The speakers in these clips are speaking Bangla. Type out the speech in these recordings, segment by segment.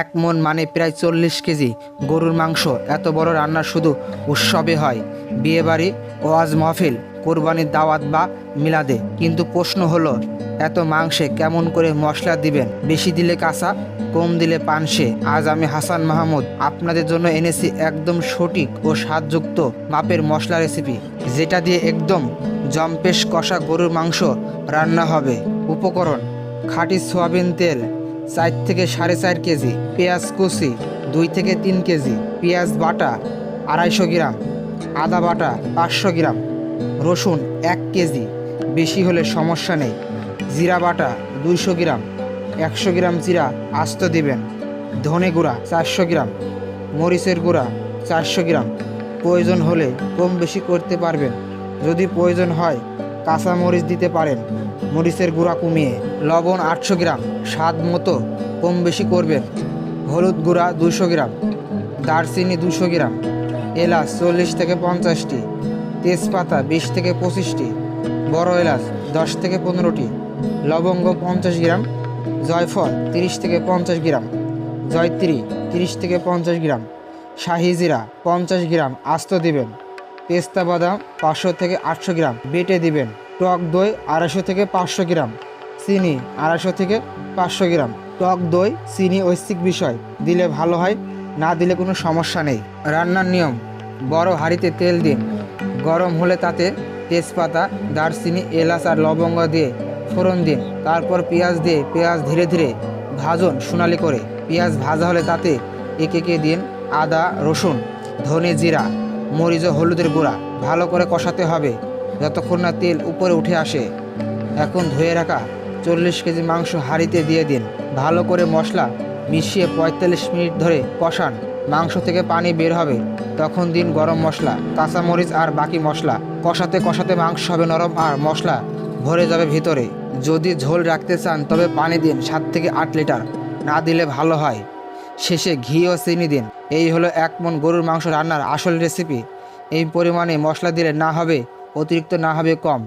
এক মন মানে প্রায় চল্লিশ কেজি। গরুর মাংস এত বড় রান্না শুধু উৎসবে হয়। বিয়েবাড়ি, ওয়াজ মহফিল, কোরবানির দাওয়াত বা মিলাদে। কিন্তু প্রশ্ন হলো, এত মাংসে কেমন করে মশলা দিবেন? বেশি দিলে কাঁচা, কম দিলে পানসে। আজ আমি হাসান মাহমুদ, আপনাদের জন্য এনেছি একদম সঠিক ও স্বাদযুক্ত মাপের মশলা রেসিপি, যেটা দিয়ে একদম জম্পেশ কষা গরুর মাংস রান্না হবে। উপকরণ, খাঁটি সোয়াবিন তেল চার থেকে সাড়ে চার কেজি, পেঁয়াজ কুচি, দুই থেকে তিন কেজি, পেঁয়াজ বাটা আড়াইশো গ্রাম, আদা বাটা পাঁচশো গ্রাম, রসুন এক কেজি, বেশি হলে সমস্যা নেই। জিরা বাটা দুইশো গ্রাম, একশো গ্রাম জিরা আস্ত দিবেন। ধনে গুঁড়া চারশো গ্রাম, মরিচের গুঁড়া চারশো গ্রাম। প্রয়োজন হলে কম বেশি করতে পারবেন। যদি প্রয়োজন হয় কাঁচা মরিচ দিতে পারেন। মরিচের গুঁড়া কমিয়ে লবণ আটশো গ্রাম, স্বাদ মতো কম বেশি করবেন। হলুদ গুঁড়া দুশো গ্রাম, দারচিনি দুশো গ্রাম, এলাচ চল্লিশ থেকে পঞ্চাশটি, তেজপাতা বিশ থেকে পঁচিশটি, বড় এলাচ দশ থেকে পনেরোটি, লবঙ্গ পঞ্চাশ গ্রাম, জয়ফল তিরিশ থেকে পঞ্চাশ গ্রাম, জয়ত্রী তিরিশ থেকে পঞ্চাশ গ্রাম, শাহি জিরা পঞ্চাশ গ্রাম আস্ত দিবেন। পেস্তা বাদাম পাঁচশো থেকে আটশো গ্রাম। বেটে দিবেন। টক দই আড়াইশো থেকে পাঁচশো গ্রাম। চিনি আড়াইশো থেকে পাঁচশো গ্রাম। টক দই, চিনি ঐচ্ছিক বিষয়। দিলে ভালো হয়, না দিলে কোনো সমস্যা নেই। রান্নার নিয়ম, বড় হাঁড়িতে তেল দিন। গরম হলে তাতে তেজপাতা, দারচিনি, এলাচ আর লবঙ্গ দিয়ে ফোড়ন দিন। তারপর পেঁয়াজ দিয়ে পেঁয়াজ ধীরে ধীরে ভাজুন সোনালি করে। পেঁয়াজ ভাজা হলে তাতে একে একে দিন আদা, রসুন, ধনে জিরা। মরিচ ও হলুদের গুঁড়া ভালো করে কষাতে হবে, যতক্ষণ না তেল উপরে উঠে আসে। এখন ধুয়ে রাখা চল্লিশ কেজি মাংস হাঁড়িতে দিয়ে দিন। ভালো করে মশলা মিশিয়ে পঁয়তাল্লিশ মিনিট ধরে কষান। মাংস থেকে পানি বের হবে। তখন দিন গরম মশলা, কাঁচামরিচ আর বাকি মশলা। কষাতে কষাতে মাংস হবে নরম আর মশলা ভরে যাবে ভিতরে। যদি ঝোল রাখতে চান তবে পানি দিন সাত থেকে আট লিটার। না দিলে ভালো হয়। শেষে ঘি ও চিনি দিন। এই হলো এক মন গরুর মাংস রান্নার আসল রেসিপি এই পরিমাণে মশলা দিলে না হবে, অতিরিক্ত না হবে কম।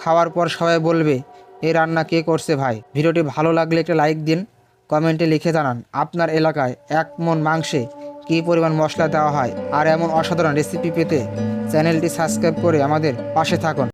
খাওয়ার পর সবাই বলবে এই রান্না কে করছে ভাই? ভিডিওটি ভালো লাগলে একটা লাইক দিন, কমেন্টে লিখে জানান আপনার এলাকায় এক মন মাংসে কী পরিমাণ মশলা দেওয়া হয়। আর এমন অসাধারণ রেসিপি পেতে চ্যানেলটি সাবস্ক্রাইব করে আমাদের পাশে থাকুন।